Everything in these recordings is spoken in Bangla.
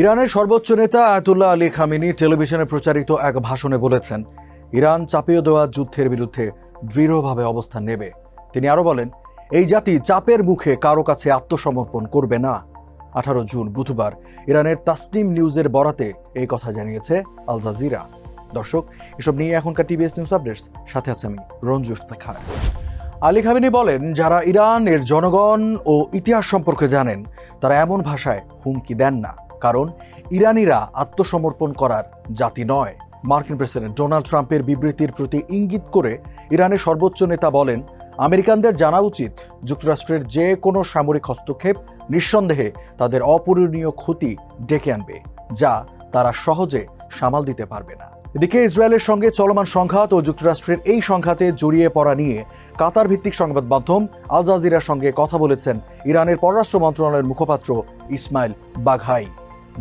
ইরানের সর্বোচ্চ নেতা আয়াতুল্লাহ আলী খামিনি টেলিভিশনে প্রচারিত এক ভাষণে বলেছেন, ইরান চাপিয়ে দেওয়া যুদ্ধের বিরুদ্ধে দৃঢ়ভাবে অবস্থান নেবে। তিনি আরও বলেন, এই জাতি চাপের মুখে কারও কাছে আত্মসমর্পণ করবে না। আঠারো জুন বুধবার ইরানের তাসনিম নিউজের বরাতে এই কথা জানিয়েছে আল জাজিরা। দর্শক, এসব নিয়ে এখনকার টিভিএস নিউজ আপডেটস, সাথে আছে আমি, রঞ্জু ইফতেখার আলী খামিনি বলেন, যারা ইরানের জনগণ ও ইতিহাস সম্পর্কে জানেন, তারা এমন ভাষায় হুমকি দেন না। কারণ ইরানিরা আত্মসমর্পণ করার জাতি নয়। মার্কিন প্রেসিডেন্ট ডোনাল্ড ট্রাম্পের বিবৃতির প্রতি ইঙ্গিত করে ইরানের সর্বোচ্চ নেতা বলেন, আমেরিকানদের জানা উচিত যুক্তরাষ্ট্রের যে কোনো সামরিক হস্তক্ষেপ নিঃসন্দেহে তাদের অপূরণীয় ক্ষতি ডেকে আনবে, যা তারা সহজে সামাল দিতে পারবে না। এদিকে ইসরায়েলের সঙ্গে চলমান সংঘাত ও যুক্তরাষ্ট্রের এই সংঘাতে জড়িয়ে পড়া নিয়ে কাতার ভিত্তিক সংবাদ মাধ্যম আল জাজিরার সঙ্গে কথা বলেছেন ইরানের পররাষ্ট্র মন্ত্রণালয়ের মুখপাত্র ইসমাইল বাঘাই।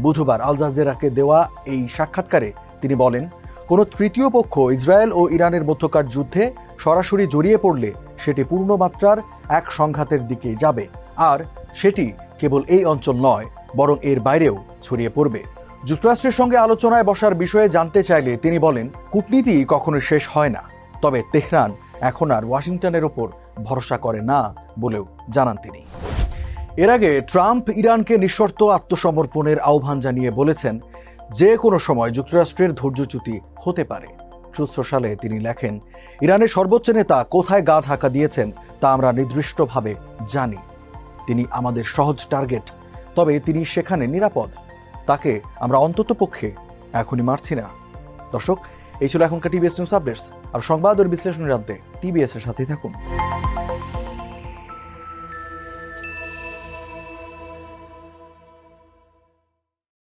বুধবার আল জাজেরাকে দেওয়া এই সাক্ষাৎকারে তিনি বলেন, কোনো তৃতীয় পক্ষ ইসরায়েল ও ইরানের মধ্যকার যুদ্ধে সরাসরি জড়িয়ে পড়লে সেটি পূর্ণমাত্রার এক সংঘাতের দিকে যাবে, আর সেটি কেবল এই অঞ্চল নয়, বরং এর বাইরেও ছড়িয়ে পড়বে। যুক্তরাষ্ট্রের সঙ্গে আলোচনায় বসার বিষয়ে জানতে চাইলে তিনি বলেন, কূটনীতি কখনো শেষ হয় না, তবে তেহরান এখন আর ওয়াশিংটনের ওপর ভরসা করে না বলেও জানান তিনি। এর আগে ট্রাম্প ইরানকে নিঃশর্ত আত্মসমর্পণের আহ্বান জানিয়ে বলেছেন, যে কোনো সময় যুক্তরাষ্ট্রের ধৈর্যচ্যুতি হতে পারে। ট্রুথ সোশ্যালে তিনি লেখেন, ইরানের সর্বোচ্চ নেতা কোথায় গা ঢাকা দিয়েছেন তা আমরা নির্দিষ্টভাবে জানি। তিনি আমাদের সহজ টার্গেট, তবে তিনি সেখানে নিরাপদ। তাকে আমরা অন্তত পক্ষে এখনই মারছি না। দর্শক, এই ছিল এখনকার টিভিএস নিউজ আপডেটস। আর সংবাদ ও বিশ্লেষণ জানতে টিভিএস এর সাথেই থাকুন।